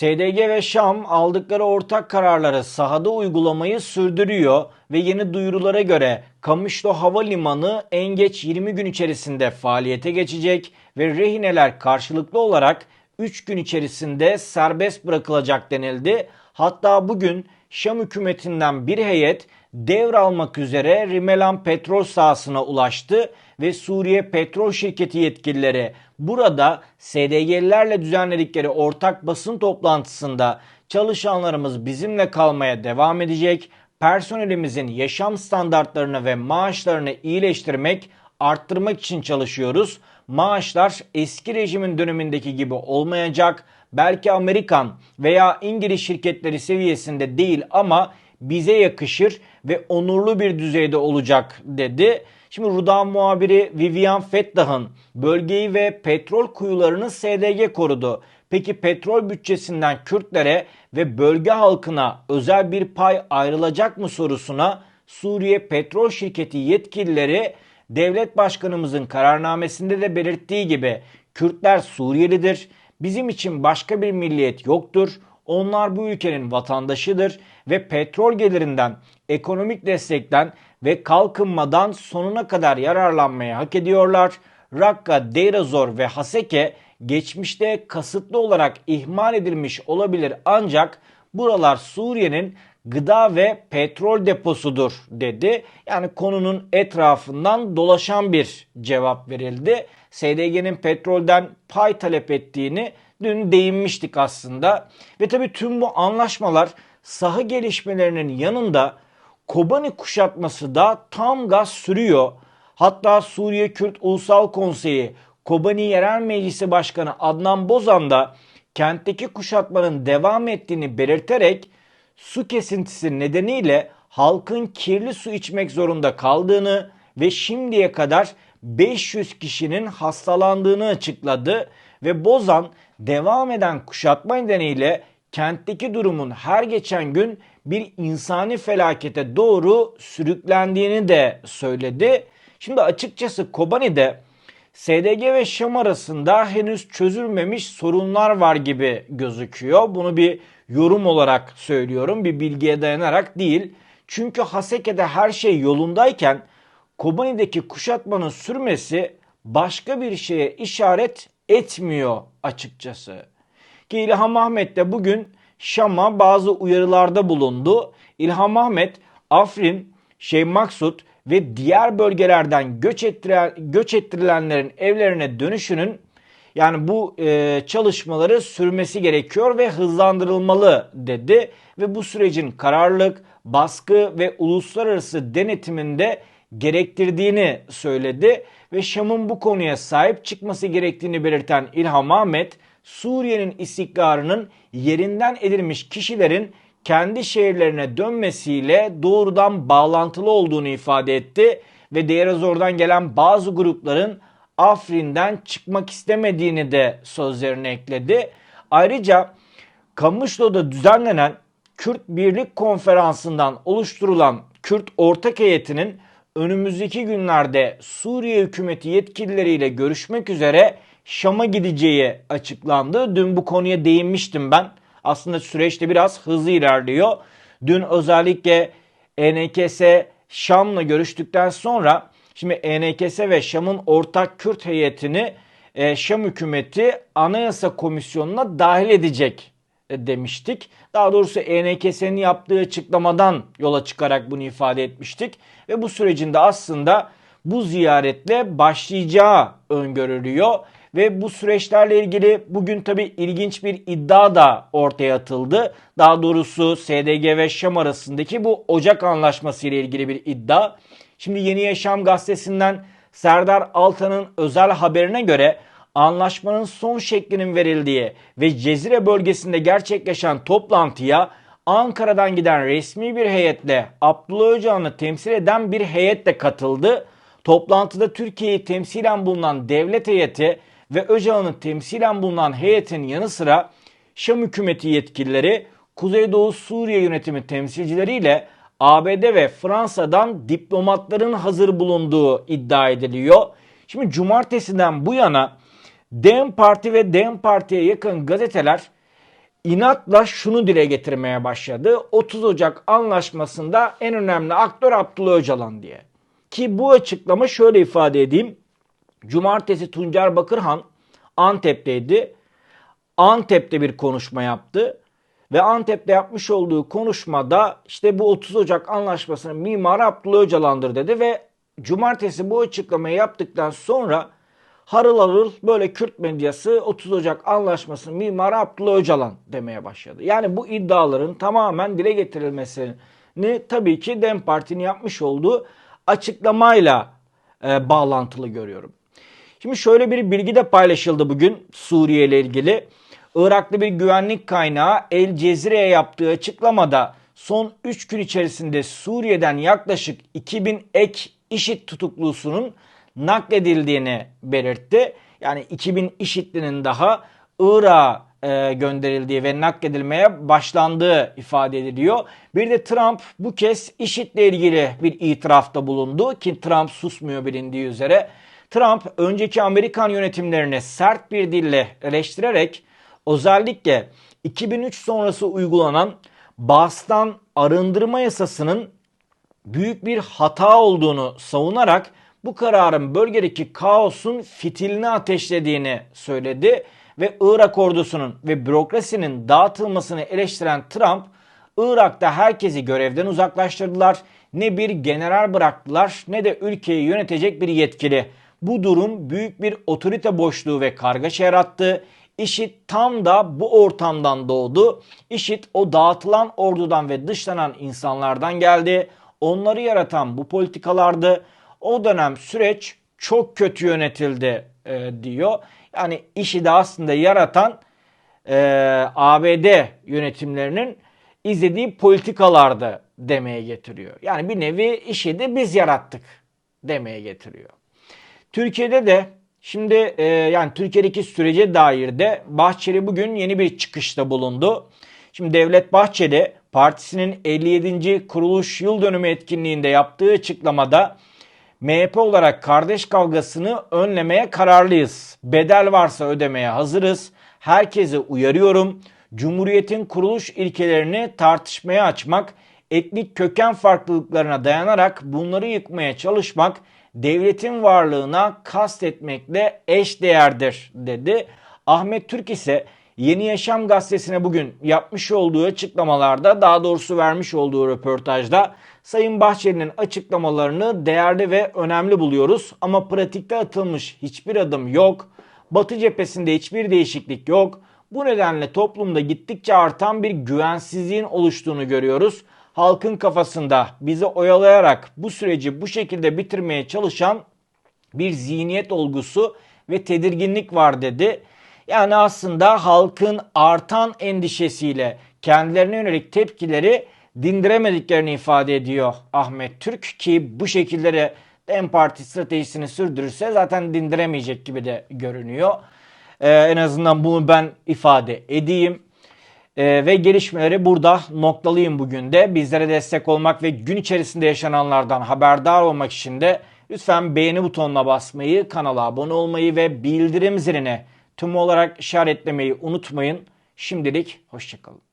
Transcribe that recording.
SDG ve Şam aldıkları ortak kararları sahada uygulamayı sürdürüyor ve yeni duyurulara göre Kamışlo Havalimanı en geç 20 gün içerisinde faaliyete geçecek ve rehineler karşılıklı olarak 3 gün içerisinde serbest bırakılacak denildi. Hatta bugün Şam hükümetinden bir heyet devralmak üzere Rimelan petrol sahasına ulaştı ve Suriye Petrol Şirketi yetkilileri burada SDG'lilerle düzenledikleri ortak basın toplantısında çalışanlarımız bizimle kalmaya devam edecek. Personelimizin yaşam standartlarını ve maaşlarını iyileştirmek, arttırmak için çalışıyoruz. Maaşlar eski rejimin dönemindeki gibi olmayacak. Belki Amerikan veya İngiliz şirketleri seviyesinde değil ama bize yakışır ve onurlu bir düzeyde olacak dedi. Şimdi Rudan muhabiri Vivian Fettah'ın bölgeyi ve petrol kuyularını SDG korudu. Peki petrol bütçesinden Kürtlere ve bölge halkına özel bir pay ayrılacak mı sorusuna Suriye Petrol Şirketi yetkilileri devlet başkanımızın kararnamesinde de belirttiği gibi Kürtler Suriyelidir. Bizim için başka bir milliyet yoktur. Onlar bu ülkenin vatandaşıdır ve petrol gelirinden, ekonomik destekten ve kalkınmadan sonuna kadar yararlanmaya hak ediyorlar. Rakka, Deir ez-Zor ve Haseke geçmişte kasıtlı olarak ihmal edilmiş olabilir ancak buralar Suriye'nin gıda ve petrol deposudur dedi. Yani konunun etrafından dolaşan bir cevap verildi. SDG'nin petrolden pay talep ettiğini dün değinmiştik aslında. Ve tabii tüm bu anlaşmalar saha gelişmelerinin yanında Kobani kuşatması da tam gaz sürüyor. Hatta Suriye Kürt Ulusal Konseyi Kobani Yerel Meclisi Başkanı Adnan Bozan da kentteki kuşatmanın devam ettiğini belirterek su kesintisi nedeniyle halkın kirli su içmek zorunda kaldığını ve şimdiye kadar 500 kişinin hastalandığını açıkladı ve Bozan devam eden kuşatma nedeniyle kentteki durumun her geçen gün bir insani felakete doğru sürüklendiğini de söyledi. Şimdi açıkçası Kobani'de SDG ve Şam arasında henüz çözülmemiş sorunlar var gibi gözüküyor. Bunu bir yorum olarak söylüyorum. Bir bilgiye dayanarak değil. Çünkü Haseke'de her şey yolundayken Kobani'deki kuşatmanın sürmesi başka bir şeye işaret etmiyor açıkçası. Ki İlham Ahmet de bugün Şam'a bazı uyarılarda bulundu. İlham Ahmet, Afrin, Şeyh Maksut ve diğer bölgelerden göç, ettirilen, göç ettirilenlerin evlerine dönüşünün yani bu e, çalışmaları sürmesi gerekiyor ve hızlandırılmalı dedi ve bu sürecin kararlılık, baskı ve uluslararası denetiminde gerektirdiğini söyledi ve Şam'ın bu konuya sahip çıkması gerektiğini belirten İlham Ahmet, Suriye'nin istikrarının yerinden edilmiş kişilerin kendi şehirlerine dönmesiyle doğrudan bağlantılı olduğunu ifade etti ve Deir gelen bazı grupların Afrin'den çıkmak istemediğini de sözlerine ekledi. Ayrıca Kamışlo'da düzenlenen Kürt Birlik Konferansı'ndan oluşturulan Kürt Ortak Heyeti'nin önümüzdeki günlerde Suriye hükümeti yetkilileriyle görüşmek üzere Şam'a gideceği açıklandı. Dün bu konuya değinmiştim ben. Aslında süreçte biraz hızlı ilerliyor. Dün özellikle ENKS Şam'la görüştükten sonra şimdi ENKS ve Şam'ın ortak Kürt heyetini e, Şam hükümeti Anayasa Komisyonu'na dahil edecek demiştik. Daha doğrusu ENKS'nin yaptığı açıklamadan yola çıkarak bunu ifade etmiştik. Ve bu sürecinde aslında bu ziyaretle başlayacağı öngörülüyor. Ve bu süreçlerle ilgili bugün tabi ilginç bir iddia da ortaya atıldı. Daha doğrusu SDG ve Şam arasındaki bu Ocak Anlaşması ile ilgili bir iddia. Şimdi Yeni Yaşam gazetesinden Serdar Altan'ın özel haberine göre anlaşmanın son şeklinin verildiği ve Cezire bölgesinde gerçekleşen toplantıya Ankara'dan giden resmi bir heyetle Abdullah Öcalan'ı temsil eden bir heyet de katıldı. Toplantıda Türkiye'yi temsilen bulunan devlet heyeti ve Öcalan'ın temsilen bulunan heyetin yanı sıra Şam hükümeti yetkilileri, Kuzeydoğu Suriye yönetimi temsilcileriyle ABD ve Fransa'dan diplomatların hazır bulunduğu iddia ediliyor. Şimdi cumartesiden bu yana Dem Parti ve Dem Parti'ye yakın gazeteler inatla şunu dile getirmeye başladı. 30 Ocak anlaşmasında en önemli aktör Abdullah Öcalan diye. Ki bu açıklama şöyle ifade edeyim. Cumartesi Tuncer Bakırhan Antep'teydi. Antep'te bir konuşma yaptı. Ve Antep'te yapmış olduğu konuşmada işte bu 30 Ocak anlaşmasının mimarı Abdullah Öcalan'dır dedi ve cumartesi bu açıklamayı yaptıktan sonra harıl harıl böyle Kürt medyası 30 Ocak anlaşmasının mimarı Abdullah Öcalan demeye başladı. Yani bu iddiaların tamamen dile getirilmesini tabii ki DEM Parti'nin yapmış olduğu açıklamayla e, bağlantılı görüyorum. Şimdi şöyle bir bilgi de paylaşıldı bugün Suriye ile ilgili. Iraklı bir güvenlik kaynağı El Cezire'ye yaptığı açıklamada son 3 gün içerisinde Suriye'den yaklaşık 2000 ek IŞİD tutuklusunun nakledildiğini belirtti. Yani 2000 IŞİD'linin daha Irak'a e, gönderildiği ve nakledilmeye başlandığı ifade ediliyor. Bir de Trump bu kez IŞİD'le ilgili bir itirafta bulundu ki Trump susmuyor bilindiği üzere. Trump önceki Amerikan yönetimlerini sert bir dille eleştirerek özellikle 2003 sonrası uygulanan Bağız'tan arındırma yasasının büyük bir hata olduğunu savunarak bu kararın bölgedeki kaosun fitilini ateşlediğini söyledi ve Irak ordusunun ve bürokrasinin dağıtılmasını eleştiren Trump, Irak'ta herkesi görevden uzaklaştırdılar. Ne bir general bıraktılar ne de ülkeyi yönetecek bir yetkili. Bu durum büyük bir otorite boşluğu ve kargaşa yarattı. IŞİD tam da bu ortamdan doğdu. IŞİD o dağıtılan ordudan ve dışlanan insanlardan geldi. Onları yaratan bu politikalardı. O dönem süreç çok kötü yönetildi e, diyor. Yani IŞİD'i aslında yaratan e, ABD yönetimlerinin izlediği politikalardı demeye getiriyor. Yani bir nevi IŞİD'i biz yarattık demeye getiriyor. Türkiye'de de şimdi e, yani Türkiye'deki sürece dair de Bahçeli bugün yeni bir çıkışta bulundu. Şimdi Devlet Bahçeli partisinin 57. kuruluş yıl dönümü etkinliğinde yaptığı açıklamada MHP olarak kardeş kavgasını önlemeye kararlıyız. Bedel varsa ödemeye hazırız. Herkese uyarıyorum. Cumhuriyetin kuruluş ilkelerini tartışmaya açmak, etnik köken farklılıklarına dayanarak bunları yıkmaya çalışmak devletin varlığına kastetmekle eş değerdir dedi. Ahmet Türk ise Yeni Yaşam gazetesine bugün yapmış olduğu açıklamalarda daha doğrusu vermiş olduğu röportajda Sayın Bahçeli'nin açıklamalarını değerli ve önemli buluyoruz ama pratikte atılmış hiçbir adım yok. Batı cephesinde hiçbir değişiklik yok. Bu nedenle toplumda gittikçe artan bir güvensizliğin oluştuğunu görüyoruz. Halkın kafasında bizi oyalayarak bu süreci bu şekilde bitirmeye çalışan bir zihniyet olgusu ve tedirginlik var dedi. Yani aslında halkın artan endişesiyle kendilerine yönelik tepkileri dindiremediklerini ifade ediyor Ahmet Türk ki bu şekilde DEM Parti stratejisini sürdürürse zaten dindiremeyecek gibi de görünüyor. Ee, en azından bunu ben ifade edeyim. Ee, ve gelişmeleri burada noktalayayım bugün de. Bizlere destek olmak ve gün içerisinde yaşananlardan haberdar olmak için de lütfen beğeni butonuna basmayı, kanala abone olmayı ve bildirim ziline tüm olarak işaretlemeyi unutmayın. Şimdilik hoşçakalın.